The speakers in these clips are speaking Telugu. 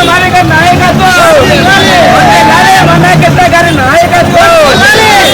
हमारे घर नहाएगा तो हमारे घर नहाएगा तो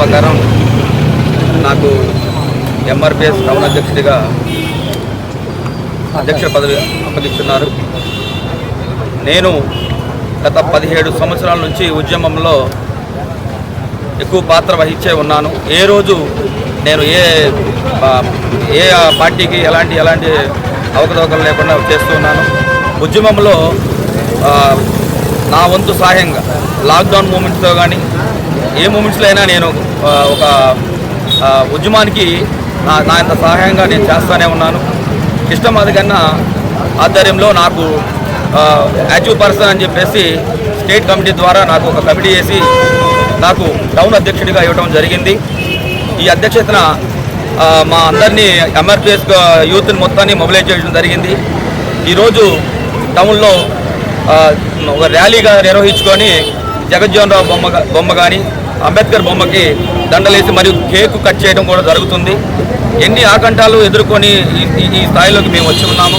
ప్రకారం నాకు ఎంఆర్పిఎస్ టౌన్ అధ్యక్షుడిగా అధ్యక్ష పదవి అప్పగిస్తున్నారు. నేను గత పదిహేడు సంవత్సరాల నుంచి ఉద్యమంలో ఎక్కువ పాత్ర వహించే ఉన్నాను. ఏ రోజు నేను ఏ ఏ పార్టీకి ఎలాంటి ఎలాంటి అవకతవకలు లేకుండా చేస్తూ ఉన్నాను. ఉద్యమంలో నా వంతు సహాయంగా లాక్డౌన్ మూమెంట్స్తో కానీ ఏ మూమెంట్స్లో అయినా నేను ఒక ఉద్యమానికి నా నా ఇంత సహాయంగా నేను చేస్తూనే ఉన్నాను. ఇష్టం అదికన్నా ఆధ్వర్యంలో నాకు యాక్టివ్ పర్సన్ అని చెప్పేసి స్టేట్ కమిటీ ద్వారా నాకు ఒక కమిటీ చేసి నాకు టౌన్ అధ్యక్షుడిగా ఇవ్వడం జరిగింది. ఈ అధ్యక్షతన మా అందరినీ ఎంఆర్పిఎస్ యూత్ని మొత్తాన్ని మొబిలైజ్ చేయడం జరిగింది. ఈరోజు టౌన్లో ఒక ర్యాలీగా నిర్వహించుకొని జగజ్జోహన్ రావు బొమ్మ బొమ్మ కానీ అంబేద్కర్ బొమ్మకి దండలేసి మరియు కేకు కట్ చేయడం కూడా జరుగుతుంది. ఎన్ని ఆకంఠాలు ఎదుర్కొని ఈ- స్థాయిలోకి మేము వచ్చి ఉన్నాము.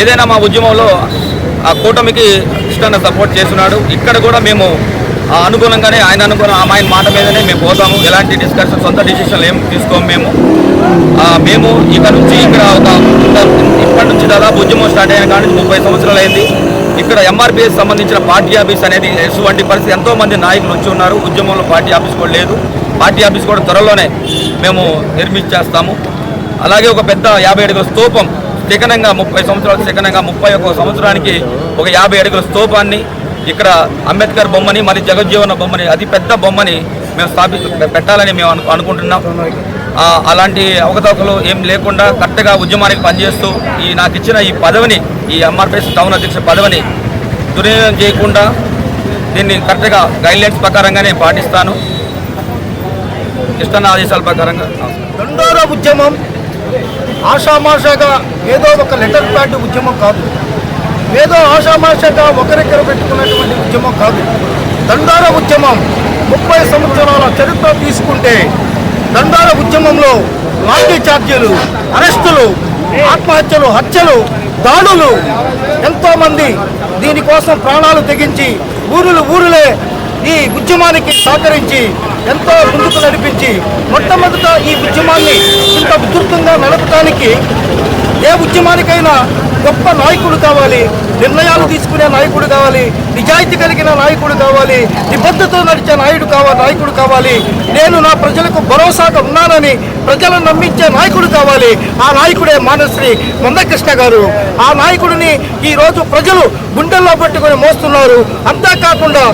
ఏదైనా మా ఉద్యమంలో ఆ కూటమికి ఇష్టంగా సపోర్ట్ చేస్తున్నాడు. ఇక్కడ కూడా మేము ఆ అనుగుణంగానే ఆయన అనుగుణం ఆయన మాట మీదనే మేము పోతాము. ఎలాంటి డిస్కషన్ సొంత డిసిషన్లు ఏం తీసుకోము మేము. మేము ఇక్కడ నుంచి ఇక్కడ ఒక ఇప్పటి నుంచి దాదాపు ఉద్యమం స్టార్ట్ అయిన కానీ నుంచి ముప్పై సంవత్సరాలు అయింది. ఇక్కడ ఎంఆర్పిఎస్ సంబంధించిన పార్టీ ఆఫీస్ అనేది ఎటువంటి పరిస్థితి ఎంతో మంది నాయకులు వచ్చి ఉన్నారు. ఉద్యమంలో పార్టీ ఆఫీస్ కూడా లేదు. పార్టీ ఆఫీస్ కూడా త్వరలోనే మేము నిర్మించేస్తాము. అలాగే ఒక పెద్ద యాభై అడుగుల స్తూపం చికనంగా ముప్పై సంవత్సరాలు చికనంగా ముప్పై ఒక్క సంవత్సరానికి ఒక యాభై అడుగుల స్తూపాన్ని ఇక్కడ అంబేద్కర్ బొమ్మని మరి జగజ్జీవన బొమ్మని అతి పెద్ద బొమ్మని మేము స్థాపి పెట్టాలని మేము అనుకుంటున్నాం. అలాంటి అవకతవకలు ఏం లేకుండా కరెక్ట్గా ఉద్యమానికి పనిచేస్తూ ఈ నాకు ఇచ్చిన ఈ పదవిని ఈ ఎంఆర్పిఎస్ టౌన్ అధ్యక్ష పదవిని దుర్వినియోగం చేయకుండా దీన్ని కరెక్ట్గా గైడ్లైన్స్ ప్రకారంగా నేను పాటిస్తాను. ఇష్టన్న ఆదేశాల ప్రకారంగా దండోరా ఉద్యమం ఆషామాషగా ఏదో ఒక లెటర్ ప్యాడ్ ఉద్యమం కాదు. ఏదో ఆషామాషగా ఒకరిద్దరు పెట్టుకున్నటువంటి ఉద్యమం కాదు. దండోరా ఉద్యమం ముప్పై సంవత్సరాల చరిత్ర తీసుకుంటే దండాల ఉద్యమంలో లాఠీ చార్జీలు అరెస్టులు ఆత్మహత్యలు హత్యలు దాడులు. ఎంతోమంది దీనికోసం ప్రాణాలు తెగించి ఊరులు ఊరులే ఈ ఉద్యమానికి సహకరించి ఎంతో ముందుకు నడిపించి మొట్టమొదట ఈ ఉద్యమాన్ని ఇంత ఉధృతంగా నడపడానికి ఏ ఉద్యమానికైనా గొప్ప నాయకుడు కావాలి. నిర్ణయాలు తీసుకునే నాయకుడు కావాలి. నిజాయితీ కలిగిన నాయకుడు కావాలి. నిబద్ధతో నడిచే నాయుడు కావాలి నాయకుడు కావాలి. నేను నా ప్రజలకు భరోసాగా ఉన్నానని ప్రజలను నమ్మించే నాయకుడు కావాలి. ఆ నాయకుడే మానశ్రీ మందకృష్ణ గారు. ఆ నాయకుడిని ఈ రోజు ప్రజలు గుండెల్లో పట్టుకొని మోస్తున్నారు. అంతేకాకుండా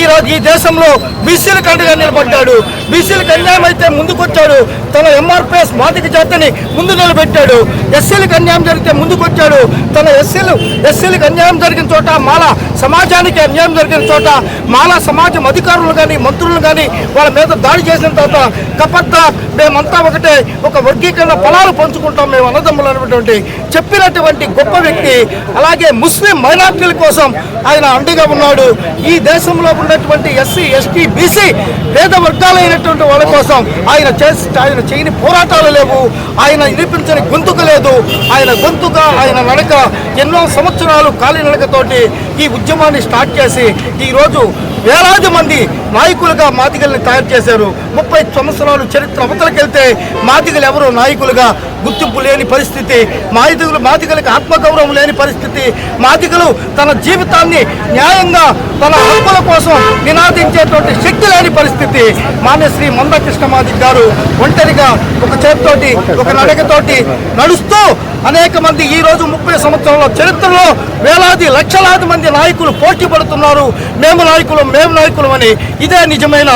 ఈ రోజు ఈ దేశంలో బీసీలకు అండగా నిలబడ్డాడు. బీసీలకు అన్యాయం అయితే ముందుకొచ్చాడు. తన ఎంఆర్పిఎస్ మాదిక జాతిని ముందు నిలబెట్టాడు. ఎస్సీలకు అన్యాయం జరిగితే ముందుకొచ్చాడు. తన ఎస్సీలు ఎస్సీలకు అన్యాయం జరిగిన చోట మాల సమాజానికి అన్యాయం జరిగిన చోట మాల సమాజం అధికారులు కానీ మంత్రులు కానీ వాళ్ళ మీద దాడి చేసిన తర్వాత కపత్త మేమంతా ఒకటే ఒక వర్గీకరణ ఫలాలు పంచుకుంటాం మేము అన్నదమ్ములు అనేటువంటి చెప్పినటువంటి గొప్ప వ్యక్తి అలాగే ముస్లిం మైనార్టీల కోసం ఆయన అండగా ఉన్నాడు. ఈ దేశంలో ఉన్నటువంటి ఎస్సీ ఎస్టీ బీసీ పేద వర్గాలైనటువంటి వాళ్ళ కోసం ఆయన చేసి ఆయన చేయని పోరాటాలు లేవు. ఆయన వినిపించని గొంతుక లేదు. ఆయన గొంతుక ఆయన నడక ఎన్నో సంవత్సరాలు కాలినడకతోటి ఈ ఉద్యమాన్ని స్టార్ట్ చేసి ఈరోజు వేలాది మంది నాయకులుగా మాదిగల్ని తయారు చేశారు. ముప్పై సంవత్సరాలు చరిత్ర అవతలకెళ్తే మాదిగలు ఎవరు? నాయకులుగా గుర్తింపు లేని పరిస్థితి. మాదిగలు మాదిగలకు ఆత్మగౌరవం లేని పరిస్థితి. మాదిగలు తన జీవితాన్ని న్యాయంగా తన హక్కుల కోసం నినాదించేటువంటి శక్తి లేని పరిస్థితి. మాన్యశ్రీ మందకృష్ణ మాదిక్ గారు ఒంటరిగా ఒక చేతితోటి ఒక నడకతోటి నడుస్తూ అనేక మంది ఈ రోజు ముప్పై సంవత్సరాల చరిత్రలో వేలాది లక్షలాది మంది నాయకులు పోటీ పడుతున్నారు. మేము నాయకులు మేము నాయకులు అని ఇదే నిజమైన